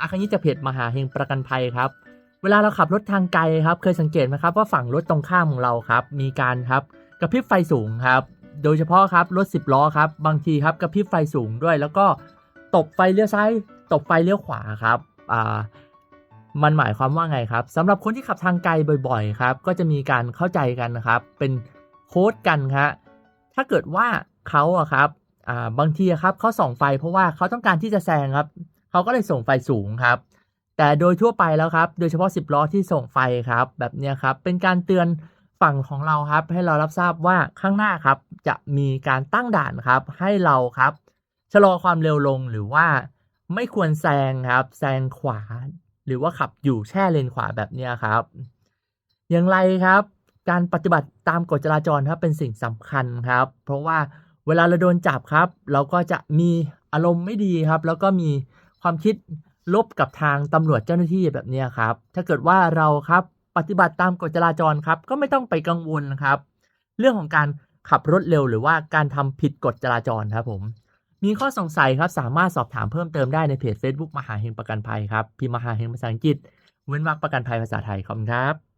อาคันยิจากเพจมหาเฮงประกันภัยครับ เวลาเราขับรถทางไกลครับ เคยสังเกตไหมครับว่าฝั่งรถตรงข้ามของเราครับ มีการครับกระพริบไฟสูงครับ โดยเฉพาะครับรถ10ล้อครับ บางทีครับกระพริบไฟสูงด้วย แล้วก็ตบไฟเลี้ยวซ้ายตบไฟเลี้ยวขวาครับอ่ามันหมายความว่าไงครับสำหรับคนที่ขับทางไกลบ่อยๆครับ ก็จะมีการเข้าใจกันนะครับ เป็นโค้ดกันครับถ้าเกิดว่าเขาอะครับอ่าบางทีครับเขาส่องไฟเพราะว่าเขาต้องการที่จะแซงครับ เขาก็เลยส่งไฟสูงครับ แต่โดยทั่วไปแล้วครับ โดยเฉพาะ 10 ล้อที่ส่งไฟครับ แบบนี้ครับ เป็นการเตือนฝั่งของเราครับ ให้เรารับทราบว่าข้างหน้าครับ จะมีการตั้งด่านครับ ให้เราครับชะลอความเร็วลงหรือว่าไม่ควรแซงครับ แซงขวา หรือว่าขับอยู่แช่เลนขวาแบบนี้ครับ อย่างไรครับ การปฏิบัติตามกฎจราจรครับเป็นสิ่งสำคัญครับ เพราะว่าเวลาเราโดนจับครับ เราก็จะมีอารมณ์ไม่ดีครับ แล้วก็มี ความคิดลบกับทางตำรวจเจ้าหน้าที่แบบนี้ครับ ถ้าเกิดว่าเราครับปฏิบัติตามกฎจราจรครับ ก็ไม่ต้องไปกังวลครับ เรื่องของการขับรถเร็วหรือว่าการทำผิดกฎจราจรครับผม มีข้อสงสัยครับสามารถสอบถามเพิ่มเติมได้ในเพจ Facebook มหาเฮงประกันภัยครับพิมพ์มหาเฮงภาษาอังกฤษ เว้นวรรคประกันภัยภาษาไทยขอบคุณครับ